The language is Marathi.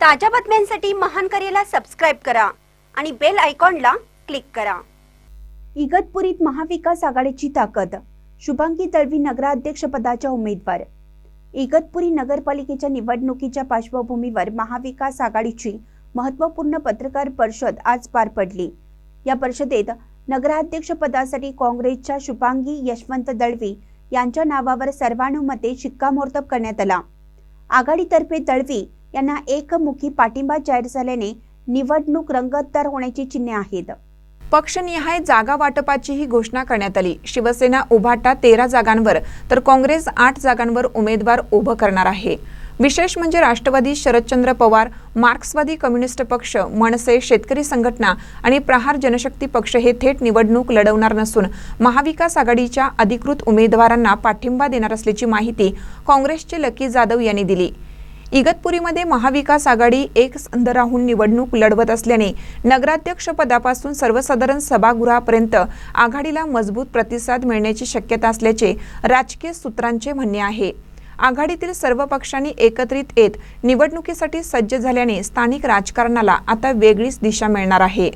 ताज्या बातम्यांसाठी महान करेला सबस्क्राईब करा आणि बेल आयकॉनला क्लिक करा. इगतपुरीत महाविकास आघाडीची ताकद. शुभांगी दळवी नगराध्यक्षपदाच्या उमेदवार. इगतपुरी नगरपालिकेच्या निवडणुकीच्या पार्श्वभूमीवर महाविकास आघाडीची महत्त्वपूर्ण पत्रकार परिषद आज पार पडली. या परिषदेत नगराध्यक्षपदासाठी काँग्रेसच्या शुभांगी यशवंत दळवी यांच्या नावावर सर्वानुमते शिक्कामोर्तब करण्यात आला. आघाडीतर्फे दळवी यांना एकमुखी पाठिंबा जाहीर झाल्याने निवडणूक रंगतदार होण्याची चिन्हे आहेत. पक्षनिहाय जागा वाटपाचीही घोषणा करण्यात आली. शिवसेना उभाटा तेरा जागांवर तर काँग्रेस आठ जागांवर उमेदवार उभं करणार आहे. विशेष म्हणजे राष्ट्रवादी शरदचंद्र पवार मार्क्सवादी कम्युनिस्ट पक्ष मनसे शेतकरी संघटना आणि प्रहार जनशक्ती पक्ष हे थेट निवडणूक लढवणार नसून महाविकास आघाडीच्या अधिकृत उमेदवारांना पाठिंबा देणार असल्याची माहिती काँग्रेसचे लकी जाधव यांनी दिली. इगतपुरीमध्ये महाविकास आघाडी एक संध राहून निवडणूक लढवत असल्याने नगराध्यक्ष पदापासून सर्वसाधारण सभागृहापर्यंत आघाडीला मजबूत प्रतिसाद मिळण्याची शक्यता असल्याचे राजकीय सूत्रांचे म्हणणे आहे. आघाडीतील सर्व पक्षांनी एकत्रित येत निवडणुकीसाठी सज्ज झाल्याने स्थानिक राजकारणाला आता वेगळीच दिशा मिळणार आहे.